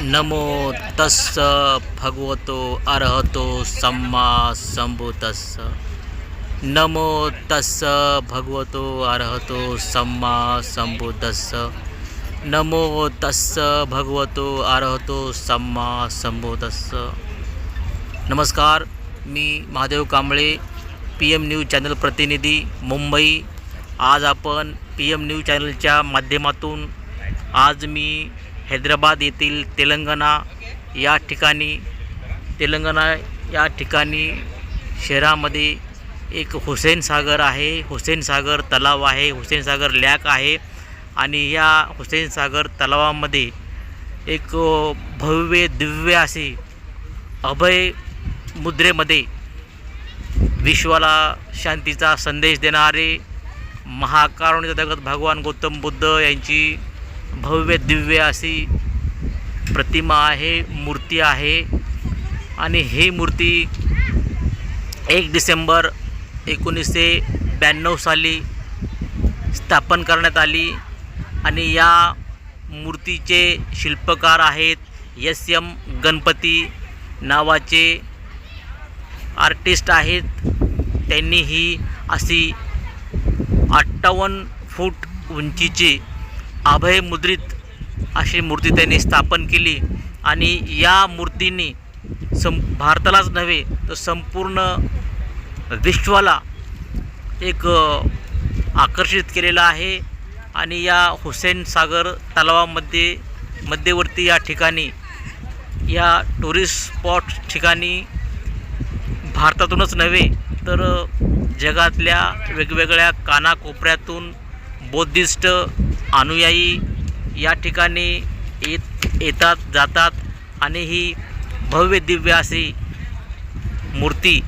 नमो तस्स भगवतो अर्हतो सम्मा संबुतस्स नमो तस्स भगवतो अर्हतो सम्मा संबुतस्स नमो तस्स भगवतो अर्हतो सम्मा संबुतस्स नमस्कार मी Mahadev Kamble P M news channel प्रतिनिधी मुंबई। आज आपण पी एम न्यूज चॅनलच्या माध्यमातून आज मी हैदराबाद येथील तेलंगणा या ठिकाणी तेलंगणा या ठिकाणी शहरामध्ये एक हुसेन सागर आहे. हुसेन सागर तलाव आहे. हुसेन सागर लॅक आहे आणि या हुसेन सागर तलावामध्ये एक भव्य दिव्य असे अभय मुद्रेमध्ये विश्वाला शांतीचा संदेश देणारे महाकारुण्य जगत भगवान गौतम बुद्ध यांची भव्य दिव्य अशी प्रतिमा आहे मूर्ती आहे. आणि ही मूर्ती एक डिसेंबर एकोणीसशे ब्याण्णव साली स्थापन करण्यात आली. आणि या मूर्तीचे शिल्पकार आहेत एस एम गणपती नावाचे आर्टिस्ट आहेत. त्यांनी ही अशी अठ्ठावन्न फूट उंचीची अभयमुद्रित अशी मूर्ती त्यांनी स्थापन केली आणि या मूर्तींनी सं भारतालाच नव्हे तर संपूर्ण विश्वाला एक आकर्षित केलेलं आहे. आणि या हुसेन सागर तलावामध्ये मध्यवर्ती या ठिकाणी या टुरिस्ट स्पॉट ठिकाणी भारतातूनच नव्हे तर जगातल्या वेगवेगळ्या कानाकोपऱ्यातून बौद्धिस्ट अनुयायी या ठिकाणी येत येतात जातात आणि ही भव्य दिव्य अशी मूर्ती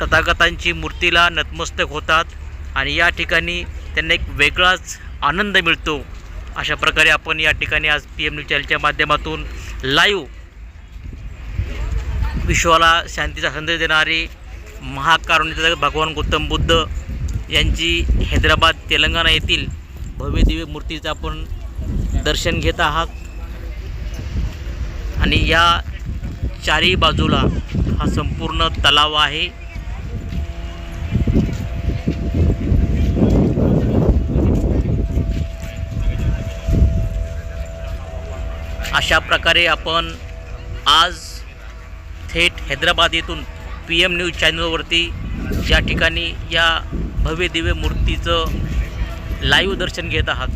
तथागतांची मूर्तीला नतमस्तक होतात आणि या ठिकाणी त्यांना एक वेगळाच आनंद मिळतो. अशा प्रकारे आपण या ठिकाणी आज पी एम न्यूज चॅनलच्या माध्यमातून लाईव्ह विश्वाला शांतीचा संदेश देणारे महाकारुण्य भगवान गौतम बुद्ध यांची हैदराबाद तेलंगणा येथील भव्य दिव्य मूर्तीचं आपण दर्शन घेत आहात. आणि या चारही बाजूला हा संपूर्ण तलाव आहे. अशा प्रकारे आपण आज थेट हैदराबाद येथून पी एम न्यूज चॅनलवरती या ठिकाणी या भव्य दिव्य मूर्तीचं लाईव्ह दर्शन घेत आहात.